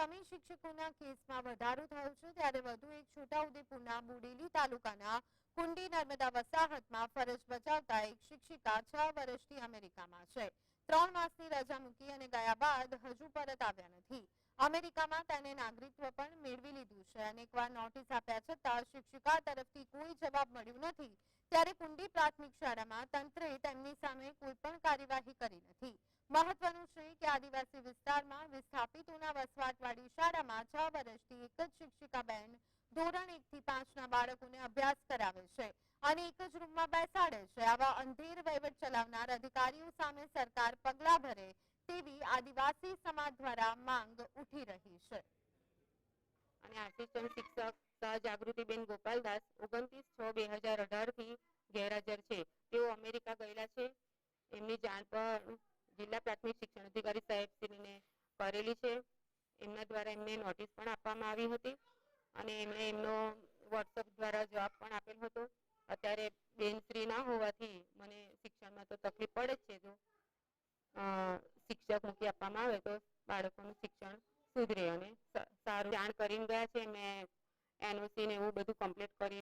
Dummy શિક્ષકોના કેસમાં વધારો થયો છે ત્યારે વધુ એક છોટાઉદેપુરના બુડેલી તાલુકાના કુંડી નર્મદા વસાહતમાં ફરજ બજાવતા એક શિક્ષિકા છ વર્ષથી અમેરિકામાં છે. ત્રણ માસની રજા મૂકી અને ગયા બાદ હજુ પરત આવ્યા નથી. અમેરિકામાં તેને નાગરિકત્વ પણ મેળવી લીધું છે. અનેકવાર નોટિસ આપ્યા છતાં શિક્ષિકા તરફથી કોઈ જવાબ મળ્યું નથી. ત્યારે કુંડી પ્રાથમિક શાળામાં તંત્રે તેમની સામે કોઈ પણ કાર્યવાહી કરી નથી. મહત્વનું છે કે આદિવાસી વિસ્તારમાં વિસ્થાપિતોના વસવાટવાળી શાળામાં છ વર્ષથી એક જ શિક્ષિકા બેન ધોરણ એક થી પાંચના બાળકોને અભ્યાસ કરાવે છે અને એક જ રૂમમાં બેસાડે છે. આવા અંધેર વહીવટ ચલાવનાર અધિકારીઓ સામે સરકાર પગલા ભરે તેવી આદિવાસી સમાજ દ્વારા માંગ ઉઠી રહી છે. અને આસિસ્ટન્ટ શિક્ષક જાગૃતિબેન ગોપાલદાસ ઓગણત્રીસ છ બે હજાર અઢારથી ગેરહાજર છે. તેઓ અમેરિકા ગયેલા છે. એમની જાણ પણ જિલ્લા પ્રાથમિક શિક્ષણ અધિકારી સાહેબ શ્રીને કરેલી છે. એમના દ્વારા એમને નોટિસ પણ આપવામાં આવી હતી અને એમણે એમનો વોટ્સઅપ દ્વારા જવાબ પણ આપેલ હતો. અત્યારે બેનશ્રી ના હોવાથી મને શિક્ષણમાં તો તકલીફ પડે જ છે જો શિક્ષક મૂકી આપવામાં આવે તો બાળકોનું શિક્ષણ સુધરે અને સારું જાણ કરીને ગયા છે. મેં એનઓસી ને એવું બધું કમ્પ્લીટ કરી